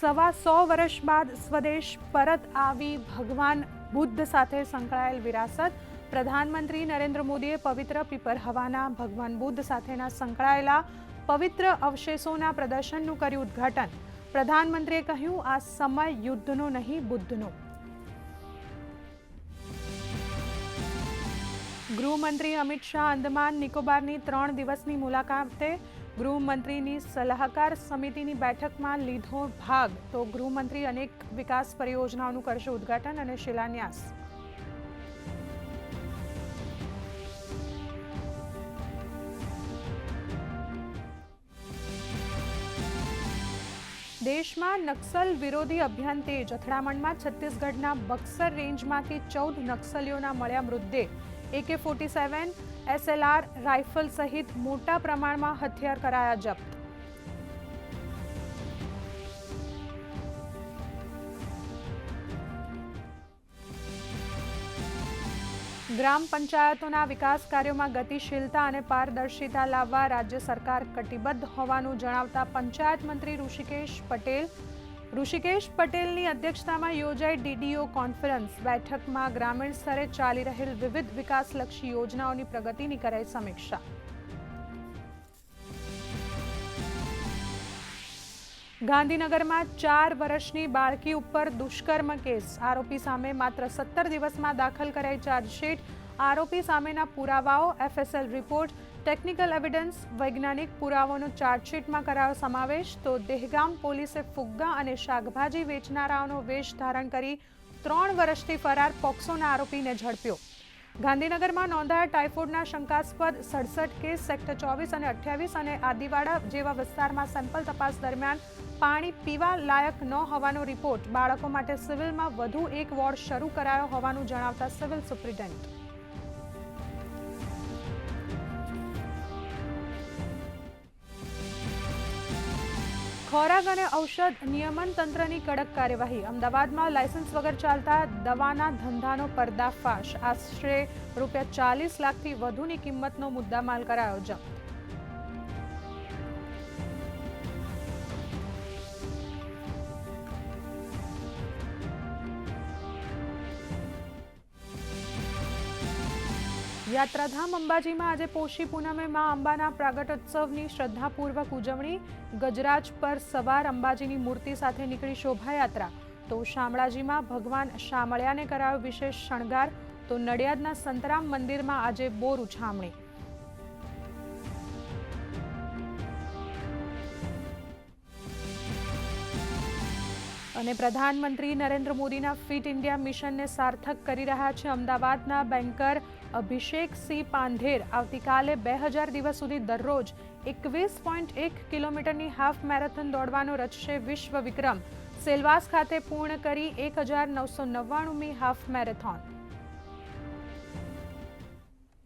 સવા સો વર્ષ બાદ સ્વદેશ પરત આવી ભગવાન બુદ્ધ સાથે સંકળાયેલ વિરાસત. પ્રધાનમંત્રી નરેન્દ્ર મોદીએ પવિત્ર પીપર હવાના ભગવાન બુદ્ધ સાથેના સંકળાયેલા પવિત્ર અવશેષોના પ્રદર્શનનું કર્યું ઉદ્ઘાટન. પ્રધાનમંત્રીએ કહ્યું, આ સમય યુદ્ધનો નહીં, બુદ્ધનો. ગૃહમંત્રી અમિત શાહ અંદમાન નિકોબારની ત્રણ દિવસની મુલાકાતે ગૃહમંત્રીની સલાહકાર સમિતિની બેઠકમાં લીધો ભાગ. તો ગૃહમંત્રી અનેક વિકાસ પરિયોજનાઓનું કરશે ઉદ્ઘાટન અને શિલાન્યાસ. દેશમાં નક્સલ વિરોધી અભિયાન તેજ. અથડામણમાં છત્તીસગઢના બક્સર રેન્જમાંથી ચૌદ નક્સલીઓના મળ્યા મૃતદેહ. એકે ફોર્ટી સેવન એસએલઆર રાઇફલ સહિત મોટા પ્રમાણમાં હથિયાર કરાયા જપ્ત. ગ્રામ પંચાયતોના વિકાસ કાર્યોમાં ગતિશીલતા અને પારદર્શિતા લાવવા રાજ્ય સરકાર કટિબદ્ધ હોવાનું જણાવતા પંચાયત મંત્રી ઋષિકેશ પટેલ ઋષિકેશ પટેલની અધ્યક્ષતામાં યોજાઈ ડીડીઓ કોન્ફરન્સ. બેઠકમાં ગ્રામીણ સ્તરે ચાલી રહેલ વિવિધ વિકાસલક્ષી યોજનાઓની પ્રગતિની કરાઈ સમીક્ષા. ગાંધીનગરમાં ચાર વર્ષની બાળકી ઉપર દુષ્કર્મ કેસ. આરોપી સામે માત્ર સત્તર દિવસમાં દાખલ કરાઈ ચાર્જશીટ. આરોપી સામેના પુરાવાઓ, એફએસએલ રિપોર્ટ ટેકનિકલ એવિડન્સ વૈજ્ઞાનિક પુરાવાનો ચાર્જશીટમાં કરાયો સમાવેશ, તો દહેગામ પોલીસે ફુગ્ગા અને શાકભાજી વેચનારાઓનો વેશ ધારણ કરી ત્રણ વર્ષથી ફરાર પોક્સોના આરોપીને ઝડપ્યો. ગાંધીનગરમાં નોંધાયા ટાઇફોઇડના શંકાસ્પદ સડસઠ કેસ સેક્ટર ચોવીસ અને અઠ્યાવીસ અને આદિવાડા જેવા વિસ્તારમાં સેમ્પલ તપાસ દરમિયાન પાણી પીવા લાયક ન હોવાનો રિપોર્ટ બાળકો માટે સિવિલમાં વધુ એક વોર્ડ શરૂ કરાયો હોવાનું જણાવતા સિવિલ સુપ્રિન્ટેન્ડન્ટ ખોરાક અને ઔષધ નિયમન તંત્રની કડક કાર્યવાહી. અમદાવાદમાં લાયસન્સ વગર ચાલતા દવાના ધંધાનો પર્દાફાશ. આશરે રૂપિયા ચાલીસ લાખથી વધુની કિંમતનો મુદ્દામાલ કરાયો જપ્ત. યાત્રાધામ અંબાજીમાં આજે પોષી પૂનમે મા અંબાના પ્રાગટોત્સવની શ્રદ્ધાપૂર્વક ઉજવણી. ગજરાજ પર સવાર અંબાજીની મૂર્તિ સાથે નીકળી શોભાયાત્રા. તો શામળાજીમાં ભગવાન શામળિયાને કરાયો વિશેષ શણગાર. તો નડિયાદના સંતરામ મંદિરમાં આજે બોર ઉછામણી. અને પ્રધાનમંત્રી નરેન્દ્ર મોદીના ફિટ ઇન્ડિયા મિશનને સાર્થક કરી રહ્યા છે અમદાવાદના બેન્કર અભિષેક સિંહ પાંધેર. આવતીકાલે બે હજાર દિવસ સુધી દરરોજ એકવીસ પોઈન્ટ એક કિલોમીટરની હાફ મેરેથોન દોડવાનો રચશે વિશ્વ વિક્રમ. સેલવાસ ખાતે પૂર્ણ કરી એક હજાર નવસો નવ્વાણુંમી હાફ મેરેથોન.